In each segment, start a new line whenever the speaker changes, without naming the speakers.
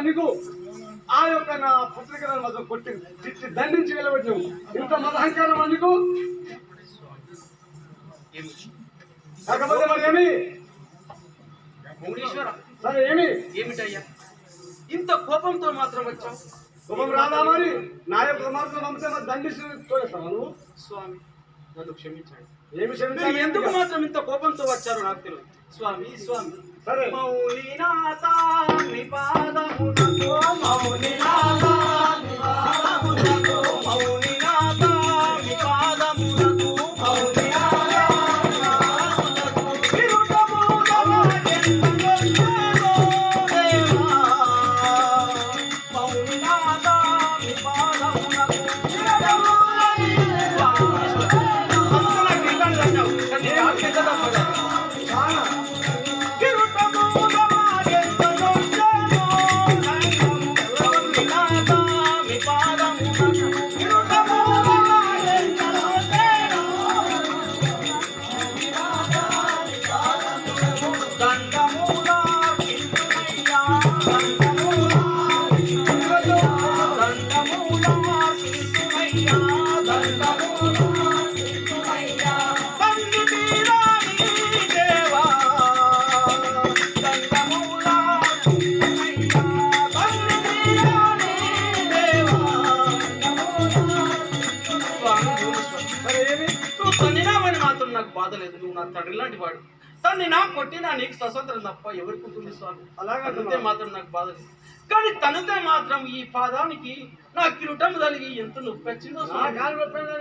నీకు. ఆ యొక్క నా పుత్రికలను మాత్రం కొట్టి తిట్టి దండించి వెళ్ళబెట్టినావు ఇంత మదహంకారం నీకు? కాకపోతే మరి ఏమి? సరే ఏమి?
ఏమిటయ్యా? ఇంత కోపంతో మాత్రం వచ్చావు?
శుభం రాదా మరి? నా యొక్క మరి దండిస్తూ తోలేస్తావా నువ్వు?
స్వామి నన్ను క్షమించండి.
ఏమి క్షమించాలి?
ఎందుకు మాత్రం ఇంత కోపంతో వచ్చారో నాకు తెలియదు. స్వామి స్వామి.
మౌలినాథాన్ని
మౌలినాథ మౌలినాథాన్ని పాదమునకు. లేదు నువ్వు నా తండ్రి లాంటి వాడు. తన్ని నా కొట్టినా నీకు స్వతంత్రం తప్ప ఎవరికి ఉంటుంది స్వామి?
అలాగే?
మాత్రం నాకు బాధ లేదు. కానీ తనితే మాత్రం ఈ పాదానికి నా కిరీటం కలిగి ఎంత నొప్పి వచ్చిందో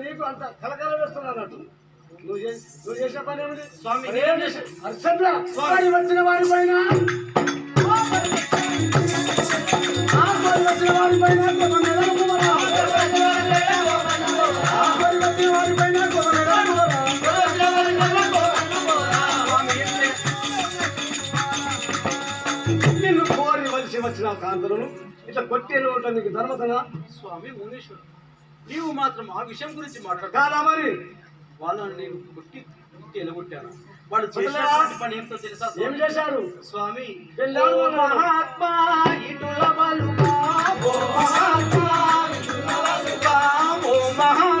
నీకు అంత కలకల వేస్తున్నా అన్నట్టు. నువ్వు చేసే పని ఏమిటి?
స్వామి,
వచ్చిన వారి పైన కాంతలను ఇట్లా కొట్టేలు ఉంటా నీకు ధర్మసంగా?
స్వామి భువనేశ్వర్ నీవు మాత్రం ఆ విషయం గురించి మాట్లాడు
కాదా మరి?
వాళ్ళని నేను కొట్టి కొట్టి ఎలగొట్టాను వాడు చేసినటువంటి పని ఏంటో తెలుసా
ఏం? చేశారు?
స్వామి. మహాత్మా ఇటుల బలుగా ఓ మహాత్మా ఇటుల బలుగా ఓ మహాత్మా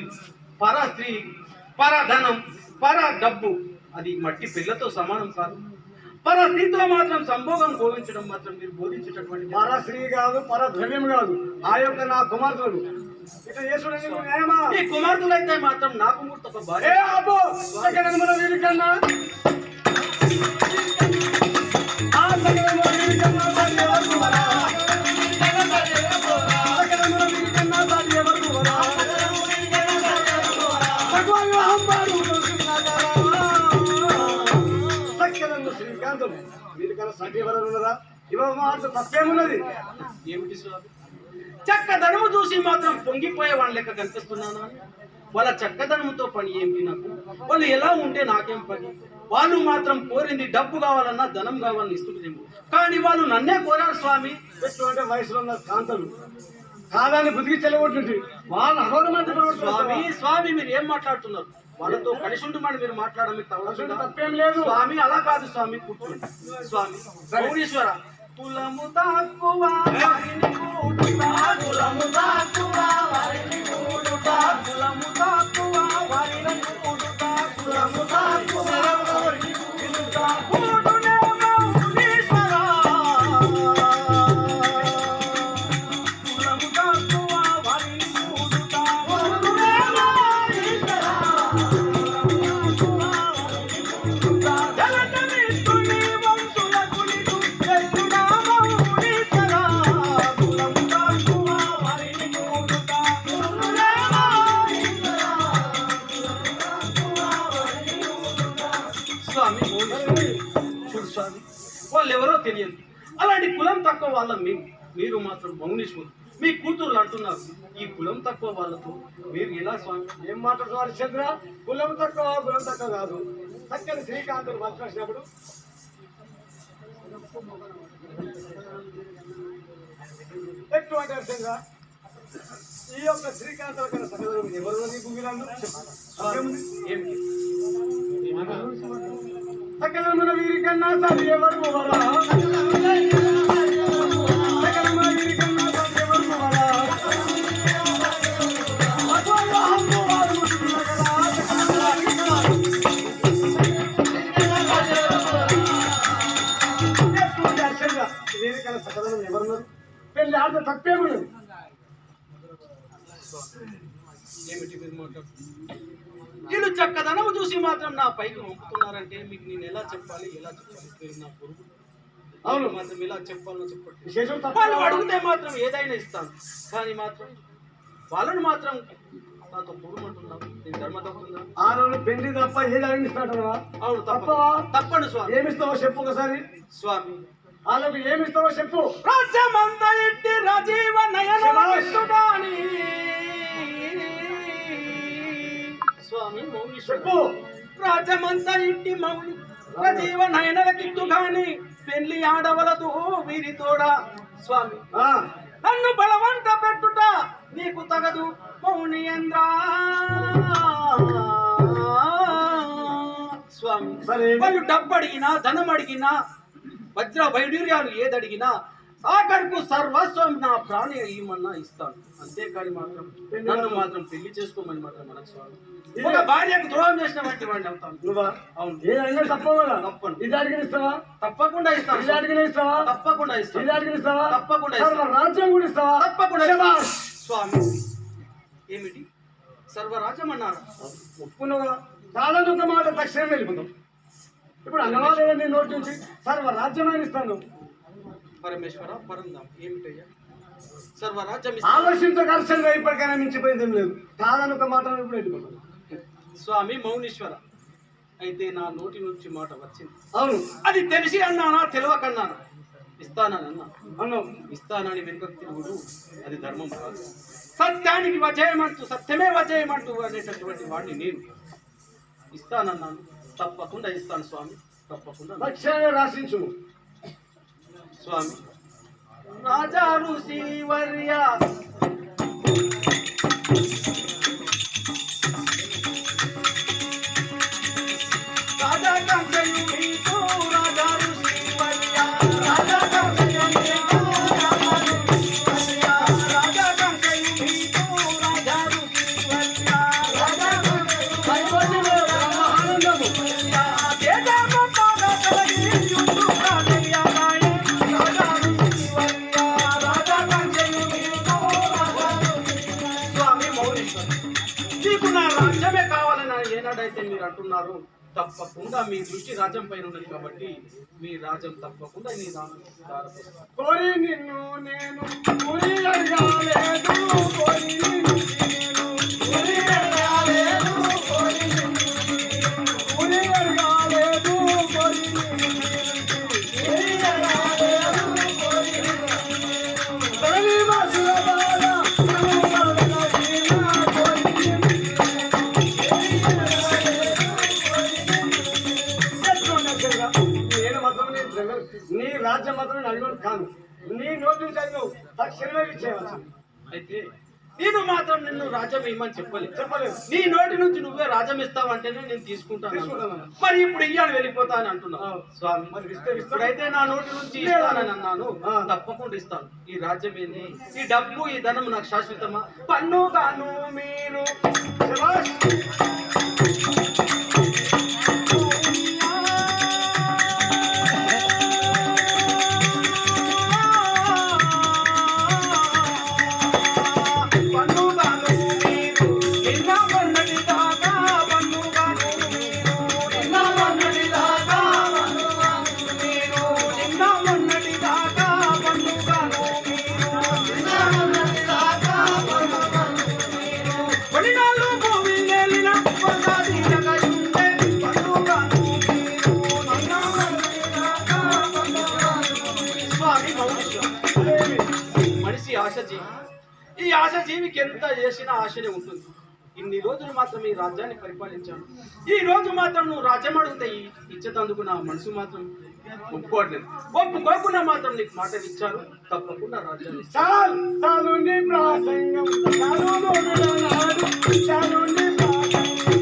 పరాస్త్రీ పరాస్త్రీ పరధనం పర డబ్బు. అది మట్టి పిల్లతో సమానం కాదు. పర స్త్రీతో మాత్రం సంభోగం బోధించడం మాత్రం మీరు బోధించేటటువంటి
పరశ్రీ కాదు పరద్రవ్యం కాదు. ఆ యొక్క నా కుమార్తెలు.
ఈ కుమార్తెలైతే మాత్రం నాకు
ఏ
భార్య
వీరికన్నా. ఆ వీరికన్నా. తప్పేమున్నది?
ఏమిటి స్వామి? చక్కదనము చూసి మాత్రం పొంగిపోయే వాళ్ళ లెక్క కనిపిస్తున్నాను వాళ్ళ చక్కదనముతో పని ఏమిటి నాకు? వాళ్ళు ఎలా ఉంటే నాకేం పని? వాళ్ళు మాత్రం కోరింది డబ్బు కావాలన్నా ధనం కావాలని ఇస్తుంటేమో కానీ వాళ్ళు నన్నే కోరారు స్వామి.
ఎటువంటి వయసులో ఉన్న కాంతలు? కాదాన్ని బుద్ధికి చెల్లగొట్టింది వాళ్ళు అగౌరవమంటే
స్వామి స్వామి మీరు ఏం మాట్లాడుతున్నారు? వాళ్ళతో కలిసి ఉండమని మీరు తవలసిందా?
తప్పేం లేదు.
స్వామి అలా కాదు స్వామి కూర్చోండి. స్వామి భువనేశ్వర. కులము తక్కువ కులము తక్కువ కులము తక్కువ కులము తక్కువ ఎవరో తెలియదు. అలాంటి కులం తక్కువ వాళ్ళ మీరు మాత్రం మౌనీశ్వరు మీ కూతుర్లు అంటున్నారు ఈ కులం తక్కువ వాళ్ళతో మీరు ఎలా స్వామి
ఏం మాట్లాడుతున్నారు చంద్ర కులం తక్కువ కులం తక్కువ కాదు. చక్కని శ్రీకాంతులు మాట్లాడినప్పుడు అంటారు చంద్ర ఈ యొక్క శ్రీకాంతుల కన్నా ఎవరు నీ భూమిలందు
ఏమి
సకలమున వీరికన్నా సరి ఎవరు
అవును. మాత్రం ఎలా చెప్పాలో చెప్పండి. వాళ్ళు అడిగితే మాత్రం ఏదైనా ఇస్తాను కానీ మాత్రం వాళ్ళని మాత్రం నాతో పొగమంటున్నాను నేను ధర్మ తప్పున్నా
ఆ రోజు పెళ్ళి తప్ప ఏది అడిగిస్తాడు
అవును తప్ప.
తప్పవా?
తప్పను స్వామి.
ఏమిస్తావో చెప్పు ఒకసారి.
స్వామి.
వాళ్ళకు ఏమిస్తావో చెప్పు.
రాజ్యమంత ఇట్టి రాజీవ నయన
శభాష్.
విష్ణుడాని. స్వామి
చెప్పు.
రాజమంత ఇంటి మౌని రాజీవ నయనలకిత్తు గాని పెళ్ళి ఆడవలదు వీరితోడా స్వామి. నన్ను బలవంత పెట్టుట నీకు తగదు మౌనియంద్రా. స్వామి. వాళ్ళు డబ్బు అడిగినా ధనం అడిగినా వజ్ర వైడూర్యాలు ఏదడిగినా ఆఖరుకు సర్వస్వం నా ప్రాణి ఇమ్మన్నా ఇస్తాను. అంతేకాని మాత్రం నన్ను మాత్రం పెళ్ళి చేసుకోమని మాత్రం మనకు స్వామి ఒక భార్యకు ద్రోహం చేసిన వంటి వాడిని అవుతాను.
నువ్వా?
అవును.
ఏది అడిగినా తప్పవా
తప్పను.
ఇది అడిగిన ఇస్తావా?
తప్పకుండా ఇస్తాను.
ఇది అడిగిన ఇస్తావా?
తప్పకుండా ఇస్తాను.
ఇది అడిగిన ఇస్తావా?
తప్పకుండా ఇస్తాను.
రాజ్యం కూడా ఇస్తావా?
తప్పకుండా. స్వామి ఏమిటి? సర్వరాజ్యం అన్నారు?
ఒప్పుకున్నావా? చాలా మాట తక్షణం వెళ్ళిపోతాం ఇప్పుడు అన్నవాళ్ళు నీ నోటి నుంచి? సర్వ రాజ్యమైన ఇస్తాను.
పరమేశ్వర పరందాం. ఏమిటయ్యా? సర్వరాజ్యం
ఇప్పటికైనా మించిపోయింది ఏం లేదు. కాదని ఒక మాట ఇప్పుడు వెళ్ళిపోతాం
స్వామి మౌనీశ్వర. అయితే నా నోటి నుంచి మాట వచ్చింది.
అవును.
అది తెలిసి అన్నానా? తెలియకన్నానా? ఇస్తానని అన్నా.
అన్నావు
ఇస్తానని వెనుక తిరుగుడు అది ధర్మం కాదు. సత్యానికి వజయమంటూ సత్యమే వజయమంటూ అనేటటువంటి వాడిని నేను. ఇస్తానన్నాను. తప్పకుండా ఇస్తాను స్వామి. తప్పకుండా.
రాసించు
స్వామి రాజా ఋషివర్య రాజా ఏనాడైతే తప్పకుండా మీ దృష్టి రాజ్యం పైన ఉన్నది కాబట్టి మీ రాజ్యం తప్పకుండా నీ దారి
కోరి నిన్ను నేను కోరి అడగాలేదు. కోరి నిన్ను నేను కోరి అడగాలేదు.
అయితే నేను మాత్రం నిన్ను రాజ్యం ఇమ్మని చెప్పలేదు.
చెప్పలేదు.
నీ నోటి నుంచి నువ్వే రాజ్యం ఇస్తావంటేనే నేను తీసుకుంటాను. మరి ఇప్పుడు ఇయ్యాలి వెళ్ళిపోతా అని అంటున్నావు. స్వామి. ఇప్పుడైతే నా నోటి నుంచి ఇస్తానని అన్నాను. తప్పకుండా ఇస్తాను. ఈ రాజ్యం ఏంది? ఈ డబ్బు ఈ ధనం నాకు శాశ్వతమా? పన్నుగాను మీరు. రాజ్యాన్ని పరిపాలించాను ఈ రోజు మాత్రం నువ్వు రాజ్యం అడుగుతాయి ఇచ్చేటందుకు నా మనసు మాత్రం ఒప్పుకోవట్లేదు. ఒప్పుకోకుండా మాత్రం నీకు మాట ఇచ్చాను తప్పకుండా రాజ్యాన్ని
చాలు చాలు ప్రాసంగం. చాలు ప్రాసంగం.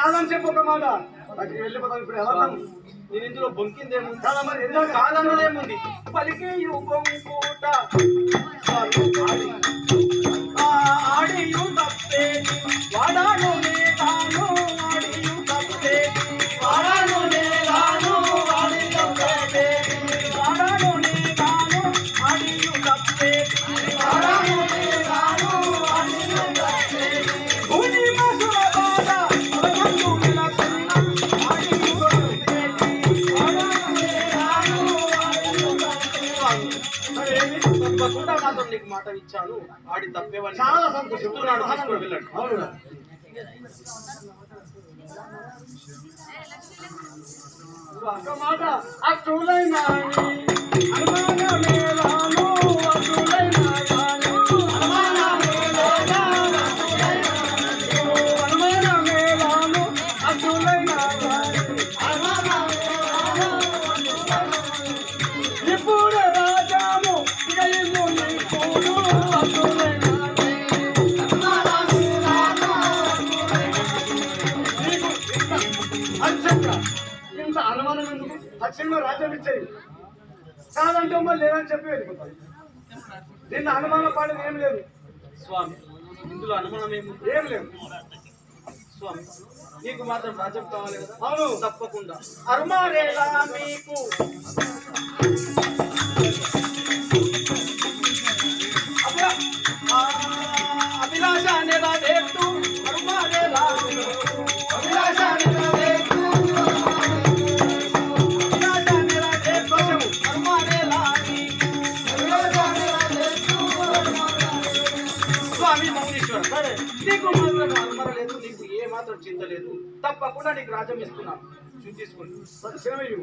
కాదని చెప్పు ఒక మాట. అక్కడికి వెళ్ళిపోతాం ఇప్పుడు ఎలా?
నేను ఇందులో బొంకిందేముంది
చాలా మరి ఎందుకు
కాదన్నదేముంది పలికే పూట. ఆడి. తప్పేది. వాడాను మాట ఇచ్చాను ఆడి తప్పేవాడిని
చాలా సంతోషం.
చెప్తున్నాడు తీసుకొని వెళ్ళండి.
అవును? ఒక మాట అటులైన అనుమానమేలాను అచ్చంగా రాజ్యం ఇచ్చేది. కాదంటే మళ్ళీ లేదని చెప్పి వెళ్ళిపోతాను నిన్న అనుమానం పాడేది ఏం లేదు.
స్వామి ఇందులో అనుమానం ఏముంది?
ఏం లేదు.
స్వామి నీకు మాత్రం రాజ్యం కావాలి కదా?
అవును.
తప్పకుండా. అరుమారేలా మీకు. నీకు మాత్రం చింత లేదు తప్పకుండా నీకు రాజ్యం ఇస్తున్నాను చూసి తీసుకోండి.
శివయ్యు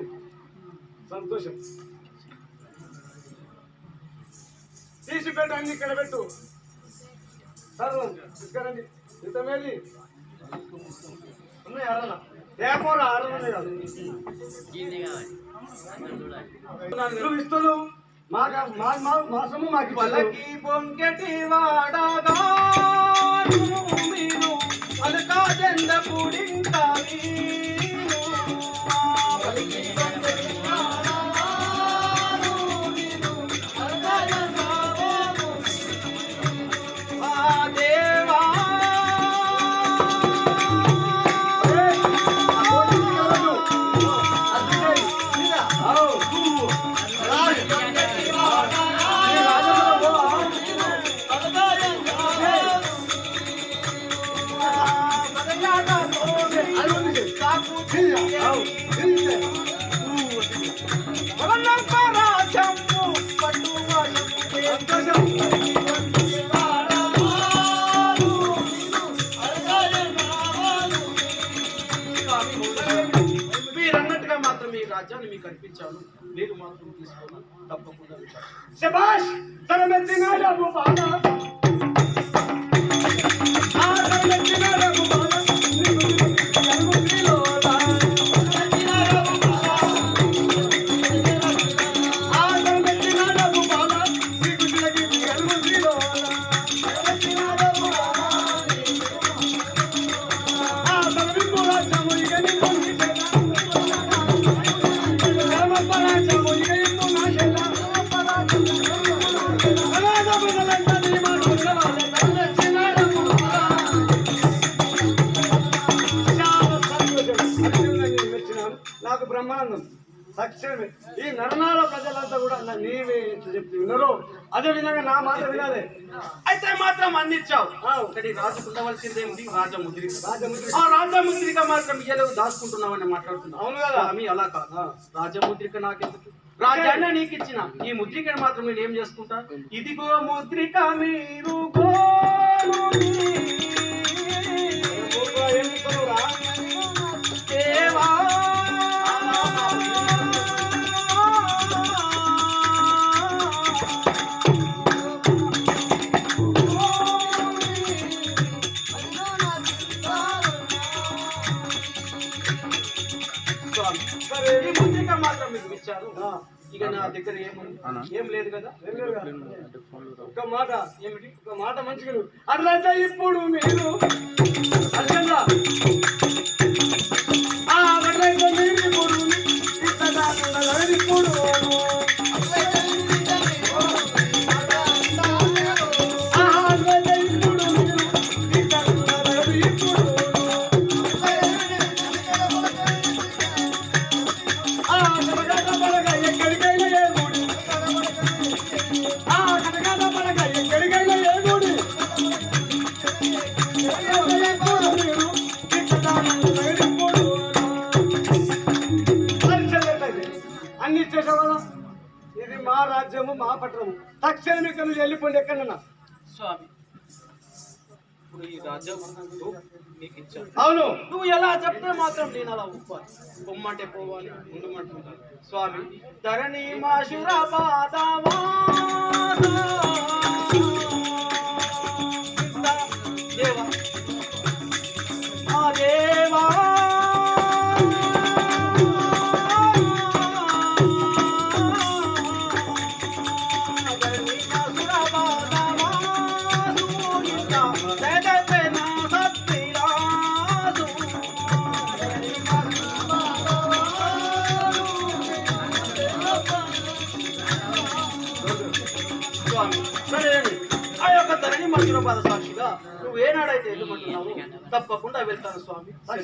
సంతోషం. తీసి పెట్టు అన్ని ఇక్కడ పెట్టు. సర్వం. తీసుకురండి. ఇంతమేది ఉన్నాయి అరల లేకపోరా అరలు ఉన్నాయి కాదు. నువ్వు ఇస్తున్నావు. మాకు మా మా మాకు ఇచ్చావు.
పలకి వాడగా జెండ కూడింకా రాజ్యాన్ని మీకు అర్పించాను. నేను మాత్రం తీసుకున్నాను తప్పకుండా
శబాష్ ఆ తక్షణమే ఈ నరనాల ప్రజలంతా కూడా నా నీవే చెప్తే వినరు అదే విధంగా నా మాట వినాలి
అయితే మాత్రం అందించావు. ఒకటి రాజుకు ఉండవలసిందేమిటి రాజముద్రిక
రాజముద్రిక.
ఆ రాజముద్రిక మాత్రం ఇయ్యలేవు దాచుకుంటున్నావని మాట్లాడుతున్నావు
అవును కదా.
స్వామి అలా కాదు రాజముద్రిక నాకెందుకు రాజ్యాన్ని నీకు ఇచ్చిన ఈ ముద్రికను మాత్రం నేను ఏం చేసుకుంటా ఇదిగో ముద్రిక మీరు? దేవా. నా దగ్గర ఏముంది ఏం లేదు కదా?
ఏం లేదు కదా? ఒక్క మాట
ఏమిటి?
ఒక మాట మంచిగా. అట్లయితే ఇప్పుడు మీరు పట్టణము తక్షణం ఇక్కడ నుంచి వెళ్ళిపోండి ఎక్కడన్నా.
స్వామి ఇప్పుడు ఈ రాజ్యం నీకు ఇచ్చాను.
అవును.
నువ్వు ఎలా చెప్తే మాత్రం నేను అలా ఒప్పాలి పొమ్మంటే పోవాలి ఉండమంటుంటాను స్వామి. ధరణి మాశుర దేవా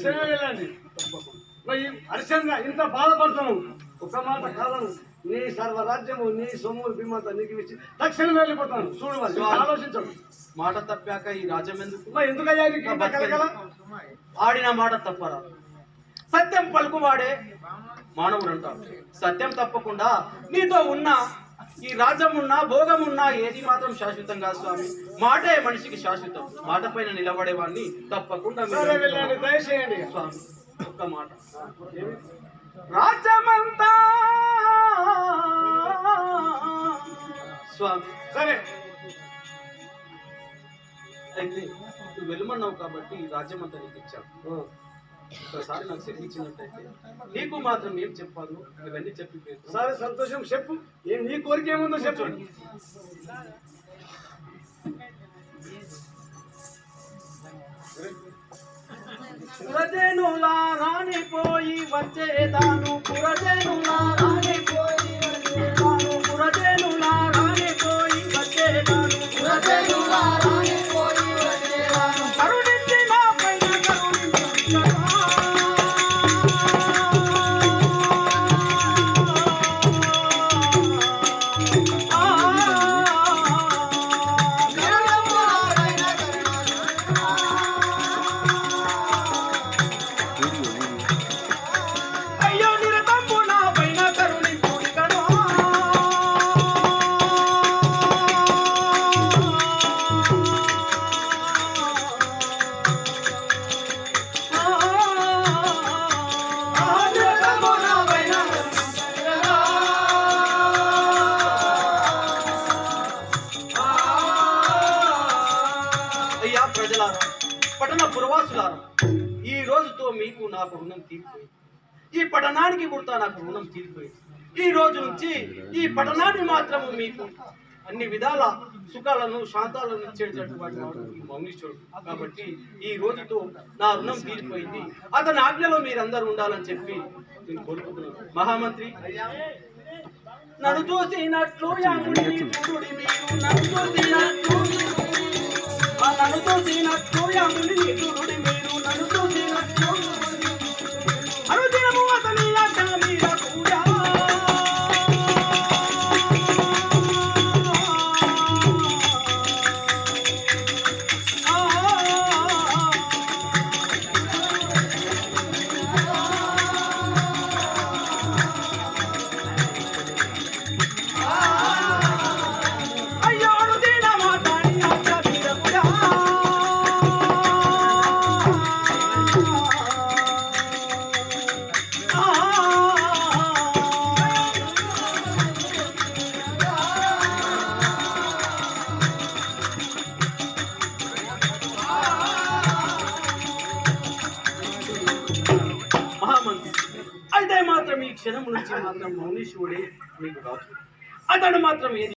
వెళ్ళండి హరిశ్చంద్ర ఇంత బాధపడుతున్నావు. ఒక మాట కాలను నీ సర్వరాజ్యము నీ సొమ్ము బిమ్మంతా నీకు ఇచ్చి తక్షణమే వెళ్ళిపోతాను. చూడు మరి ఇంకా ఆలోచించు
మాట తప్పాక ఈ రాజ్యం ఎందుకు?
ఎందుకయ్యా
ఆడిన మాట తప్పరా? సత్యం పలుకువాడే మానవుడు అంటారు. సత్యం తప్పకుండా నీతో ఉన్న ఈ రాజ్యం ఉన్నా భోగం ఉన్నా ఏది మాత్రం శాశ్వతం కాదు స్వామి. మాటే మనిషికి శాశ్వతం. మాట పైన నిలబడేవాడిని తప్పకుండా
దయచేయండి.
స్వామి ఒక్క మాట. రాజ్యమంతా స్వామి.
సరే.
అయితే నువ్వు వెళ్ళమన్నావు కాబట్టి ఈ రాజ్యం అంతా నీకు ఇచ్చాను. ఒకసారి నాకు సెలవిచ్చినట్టయితే నీకు మాత్రం ఏం చెప్పాను ఇవన్నీ చెప్పి పోయేద్దాం.
సరే సంతోషం చెప్పు ఏం నీ కోరిక ఏముందో చెప్పు
పురజనులా రానిపోయి వచ్చేదాను పురజనులా రానిపోయి వచ్చేదాను పురజనులా రానిపోయి వచ్చేదాను పురజనులా పట్టణానికి నాకు రుణం తీరిపోయింది. ఈ రోజు నుంచి ఈ పట్టణాన్ని మాత్రము మీకు అన్ని విధాల సుఖాలను శాంతాలను ఇచ్చేటటువంటి వాడు మౌనీశ్వరుడు కాబట్టి ఈ రోజుతో నా రుణం తీరిపోయింది. అతని ఆజ్ఞలో మీరందరూ ఉండాలని చెప్పి నేను కోరుకుంటున్నాను. మహామంత్రి నన్ను చూసినట్లు యాముడి నన్ను చూసినట్లు మీరు నన్ను అతడు మాత్రం ఏది